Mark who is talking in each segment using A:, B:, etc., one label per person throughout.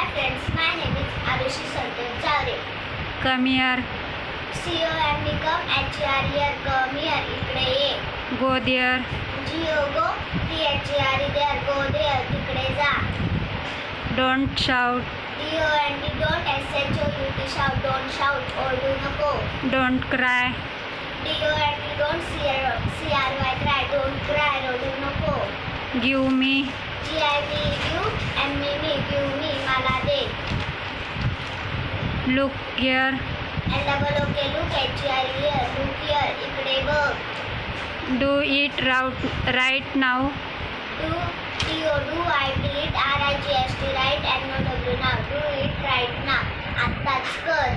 A: Hi friends my name is Arushi Santosh Javare
B: come here
A: C O M B come H E R here come here इकडे ये
B: go there
A: G O go T H E R there go there तिकडे जा
B: don't shout
A: D O N D don't S H O U T shout don't shout ओरडू नको
B: don't cry
A: D O N D don't C R C R Y cry don't cry ओरडू नको
B: give me Give me.
A: G-I-V-U, M-E-Me, give me, मला दे.
B: Look here.
A: L-O-O-K, look, H-E-R here. Look here, इकडे बघ.
B: Do it route right now.
A: Do T O do I T it R I G S T right N O W now do it right now आत्ताच कर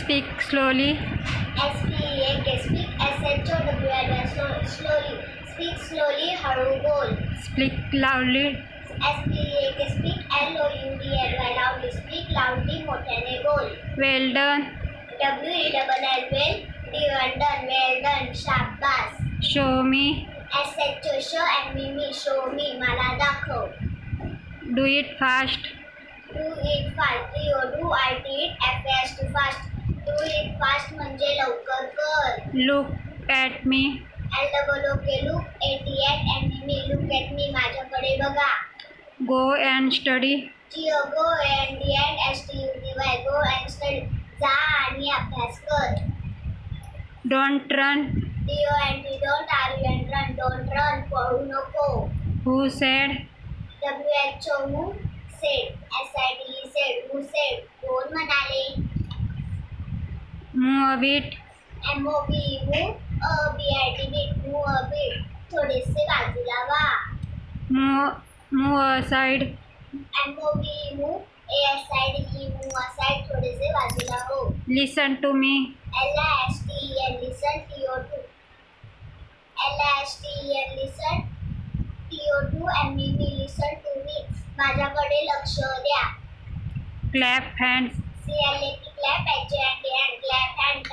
B: Speak slowly.
A: S P E A K speak S H O W L Y slow- slowly speak Slowly बोल
B: Speak loudly.
A: S P E A K speak L O U D L Y loudly speak loudly मोठ्याने बोल
B: Well done.
A: W E double L well D well done well done शाबास
B: Show me.
A: S H O show and me me show me मला दाखव
B: Do it fast.
A: Do it fast. T O do I T it F A S T fast. Do it fast म्हणजे लवकर कर.
B: Look at me.
A: L double O K look A T and me look at me माझ्याकडे बघा.
B: Go and study.
A: G O go and D and S T U D Y go study. जा आणि अभ्यास कर.
B: Don't run.
A: D O and D don't R U and run don't run पळू नको.
B: Who said?
A: W H O who said S I D E said who said कोण म्हणाले?
B: A bit.
A: M O B move a B I T bit move a bit थोडेसे बाजूला वा
B: move aside.
A: M O B move A S I D E move aside थोडेसे बाजूला हो
B: Listen to me.
A: L S T E N listen T O to L S T E N listen T O to M E me listen to me माझ्याकडे लक्ष द्या
B: Clap hands.
A: C L A P clap H N D N clap hand